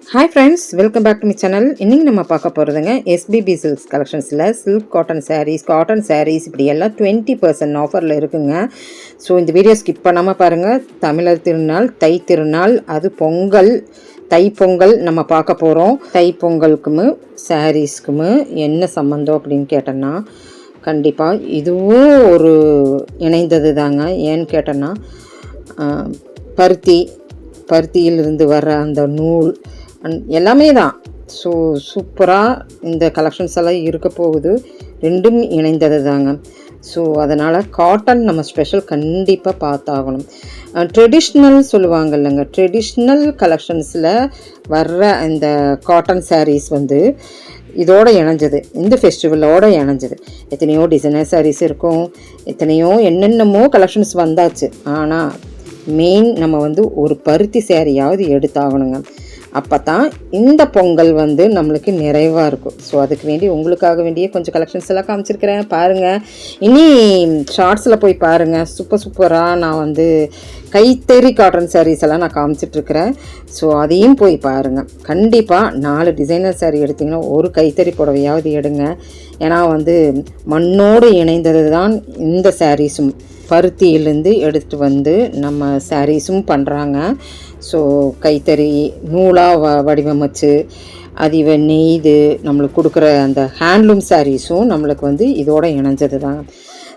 Hi friends welcome back to me channel இன்றைக்கி நம்ம பார்க்க போகிறதுங்க SPB silks கலெக்ஷன்ஸில் silk cotton saris cotton saris இப்படி எல்லாம் டுவெண்ட்டி பர்சன்ட் ஆஃபரில் இருக்குங்க. ஸோ இந்த வீடியோ ஸ்கிப் பண்ணாமல் பாருங்கள் தமிழர் திருநாள் தை திருநாள் அது பொங்கல் தை பொங்கல் நம்ம பார்க்க போகிறோம் தை பொங்கலுக்குமு சாரீஸ்க்குமு என்ன சம்மந்தம் அப்படின்னு கேட்டோன்னா கண்டிப்பாக இதுவும் ஒரு இணைந்தது தாங்க ஏன்னு கேட்டோன்னா பருத்தி பருத்தியில் பருத்தியிலிருந்து வர்ற அந்த நூல் அண்ட் எல்லாமே தான். ஸோ சூப்பராக இந்த கலெக்ஷன்ஸ் எல்லாம் இருக்க போகுது. ரெண்டும் இணைந்தது தாங்க. ஸோ அதனால் காட்டன் நம்ம ஸ்பெஷல் கண்டிப்பாக பார்த்தாகணும். ட்ரெடிஷ்னல் சொல்லுவாங்க இல்லைங்க ட்ரெடிஷ்னல் கலெக்ஷன்ஸில் வர்ற இந்த காட்டன் சாரீஸ் வந்து இதோடு இணைஞ்சது. இந்த ஃபெஸ்டிவலோட இணைஞ்சது. எத்தனையோ டிசைனர் சாரீஸ் இருக்கும். எத்தனையோ என்னென்னமோ கலெக்ஷன்ஸ் வந்தாச்சு. ஆனால் மெயின் நம்ம வந்து ஒரு பருத்தி சேரீயாவது எடுத்தாகணுங்க. அப்போ தான் இந்த பொங்கல் வந்து நம்மளுக்கு நிறைவாக இருக்கும். ஸோ அதுக்கு வேண்டி உங்களுக்காக வேண்டியே கொஞ்சம் கலெக்ஷன்ஸ் எல்லாம் காமிச்சிருக்கிறேன். பாருங்கள் இனி ஷார்ட்ஸில் போய் பாருங்கள் சூப்பர் சூப்பராக நான் வந்து கைத்தறி காட்டன் சாரீஸ் எல்லாம் நான் காமிச்சிட்ருக்கிறேன் ஸோ அதையும் போய் பாருங்கள் கண்டிப்பாக நாலு டிசைனர் சாரீ எடுத்திங்கன்னா ஒரு கைத்தறி புடவையாவது எடுங்க. ஏன்னா வந்து மண்ணோடு இணைந்தது தான் இந்த சாரீஸும் பருத்தியிலேருந்து எடுத்துகிட்டு வந்து நம்ம சாரீஸும் பண்ணுறாங்க ஸோ கைத்தறி நூலாக வ வடிவமைச்சு அது நெய்து நம்மளுக்கு கொடுக்குற அந்த ஹேண்ட்லூம் சாரீஸும் நம்மளுக்கு வந்து இதோடு இணைஞ்சது தான்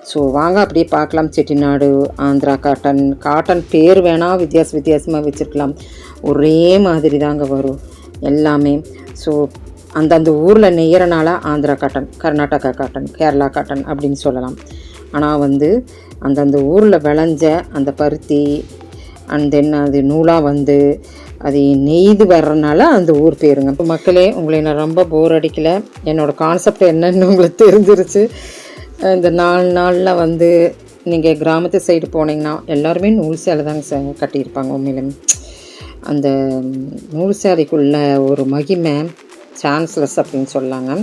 ஸோ வாங்க அப்படியே பார்க்கலாம். செட்டிநாடு ஆந்திரா காட்டன் காட்டன் பேர் வேணால் வித்தியாச வித்தியாசமாக வச்சுருக்கலாம். ஒரே மாதிரி தாங்க வரும் எல்லாமே. ஸோ அந்தந்த ஊரில் நெய்யறனால Andhra cotton Karnataka cotton Kerala cotton அப்படின்னு சொல்லலாம். ஆனால் வந்து அந்தந்த ஊரில் விளைஞ்ச அந்த பருத்தி அண்ட் தென் அது நூலாக வந்து அது நெய்து வர்றனால அந்த ஊர் பேருங்க. இப்போ மக்களே உங்களை நான் ரொம்ப போர் அடிக்கல. என்னோடய கான்செப்ட் என்னன்னு உங்களுக்கு தெரிஞ்சிருச்சு. இந்த நாலு நாளில் வந்து நீங்கள் கிராமத்து சைடு போனீங்கன்னா எல்லாருமே நூல் சேலை தாங்க கட்டியிருப்பாங்க உண்மையிலுமே. அந்த நூல் சேலைக்குள்ள ஒரு மகிமை சான்ஸ்லெஸ் அப்படின்னு சொல்லாங்க.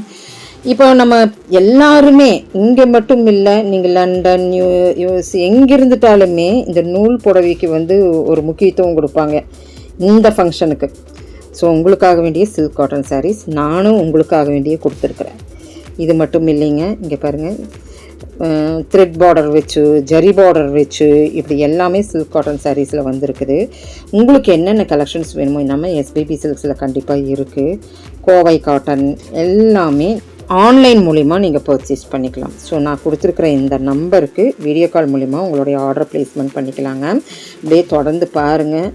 இப்போ நம்ம எல்லாருமே இங்கே மட்டும் இல்லை நீங்கள் லண்டன் நியூ யூஎஸ் எங்கே இருந்துட்டாலுமே இந்த நூல் புடவைக்கு வந்து ஒரு முக்கியத்துவம் கொடுப்பாங்க இந்த ஃபங்க்ஷனுக்கு. ஸோ உங்களுக்காக வேண்டிய சில்க் காட்டன் சாரீஸ் நானும் உங்களுக்காக வேண்டிய கொடுத்துருக்குறேன். இது மட்டும் இல்லைங்க இங்கே பாருங்கள் த்ரெட் பார்டர் வச்சு ஜரி பார்டர் வச்சு இப்படி எல்லாமே சில்க் காட்டன் சாரீஸில் வந்திருக்குது. உங்களுக்கு என்னென்ன கலெக்ஷன்ஸ் வேணுமோ நம்ம எஸ்பிபி சில்க்ஸில் கண்டிப்பாக இருக்குது கோவை காட்டன் எல்லாமே ஆன்லைன் மூலிமா நீங்கள் பர்ச்சேஸ் பண்ணிக்கலாம். ஸோ நான் கொடுத்துருக்குற இந்த நம்பருக்கு வீடியோ கால் மூலிமா உங்களுடைய ஆர்டர் ப்ளேஸ்மெண்ட் பண்ணிக்கலாங்க. அப்படியே தொடர்ந்து பாருங்கள்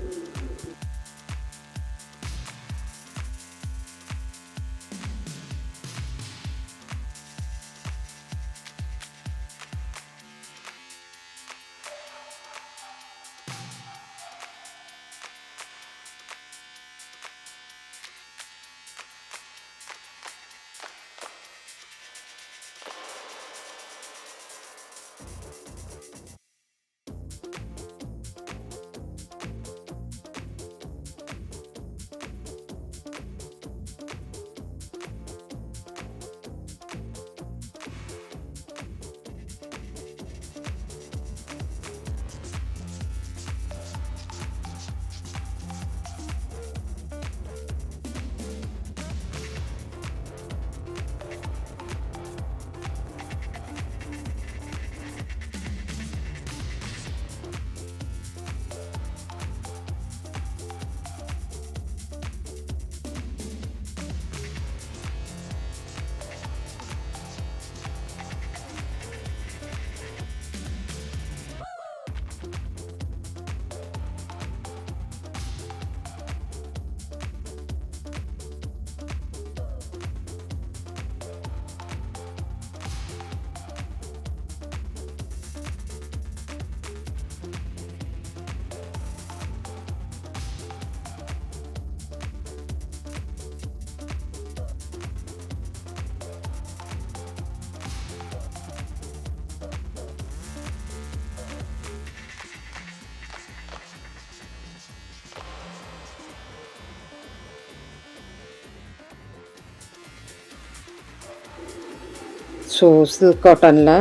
ஸோ சில்க் காட்டனில்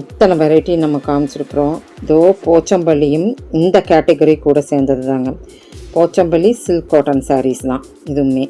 இத்தனை வெரைட்டி நம்ம காமிச்சிருக்கிறோம். இதோ போச்சம்பள்ளியும் இந்த கேட்டகரி கூட சேர்ந்தது தாங்க போச்சம்பள்ளி சில்க் காட்டன் சாரீஸ் தான். இதுவுமே.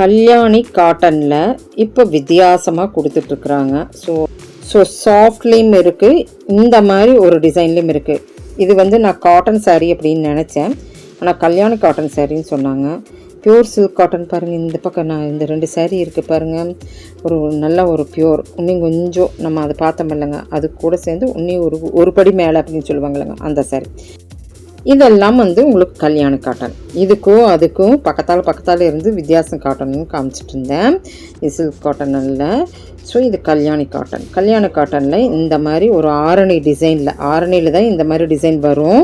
கல்யாணி காட்டனில் இப்போ வித்தியாசமாக கொடுத்துட்ருக்குறாங்க. ஸோ ஸோ சாஃப்ட்லேயும் இருக்குது இந்த மாதிரி ஒரு டிசைன்லேயும் இருக்குது இது வந்து நான் காட்டன் சாரீ அப்படின்னு நினச்சேன். ஆனால் கல்யாணி காட்டன் சாரின்னு சொன்னாங்க. பியூர் சில்க் காட்டன் பாருங்கள் இந்த பக்கம் நான் இந்த ரெண்டு சேரீ இருக்குது பாருங்கள் ஒரு நல்ல ஒரு பியூர் இன்னும் கொஞ்சம் நம்ம அதை பார்த்தோம் இல்லைங்க. அது கூட சேர்ந்து இன்னும் ஒரு ஒரு படி மேலே அப்படின்னு சொல்லுவாங்கல்லங்க அந்த சேரீ இதெல்லாம் வந்து உங்களுக்கு கல்யாண காட்டன் இதுக்கும் அதுக்கும் பக்கத்தால் பக்கத்தால் இருந்து வித்தியாசம் காட்டணும்னு காமிச்சிட்டு இருந்தேன். இது சில்க் காட்டன் அல்ல. ஸோ இது கல்யாணி காட்டன் கல்யாண காட்டனில் இந்த மாதிரி ஒரு ஆரணி டிசைனில் ஆரணியில் தான் இந்த மாதிரி டிசைன் வரும்.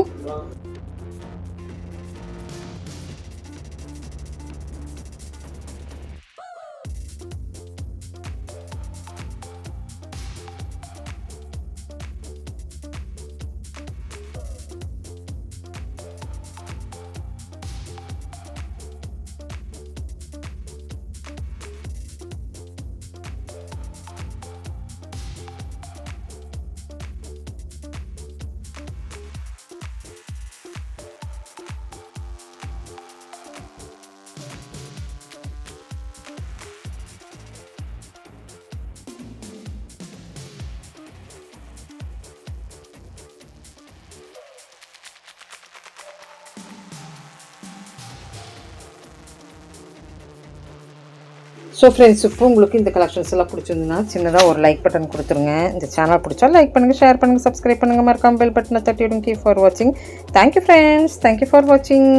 ஸோ ஃப்ரெண்ட்ஸ் இப்போ உங்களுக்கு இந்த கலெக்ஷன்ஸ் எல்லாம் பிடிச்சிருந்ததுன்னா சின்னதாக ஒரு லைக் பட்டன் கொடுத்துருங்க. இந்த சேனல் பிடிச்சா லைக் பண்ணுங்கள் ஷேர் பண்ணுங்கள் சப்ஸ்கிரைப் பண்ணுங்கள் மறக்காம பெல் பட்டனை தட்டி விடுங்க கீ ஃபார் வாட்சிங் தேங்க்யூ ஃப்ரெண்ட்ஸ் தேங்க்யூ ஃபார் வாட்சிங்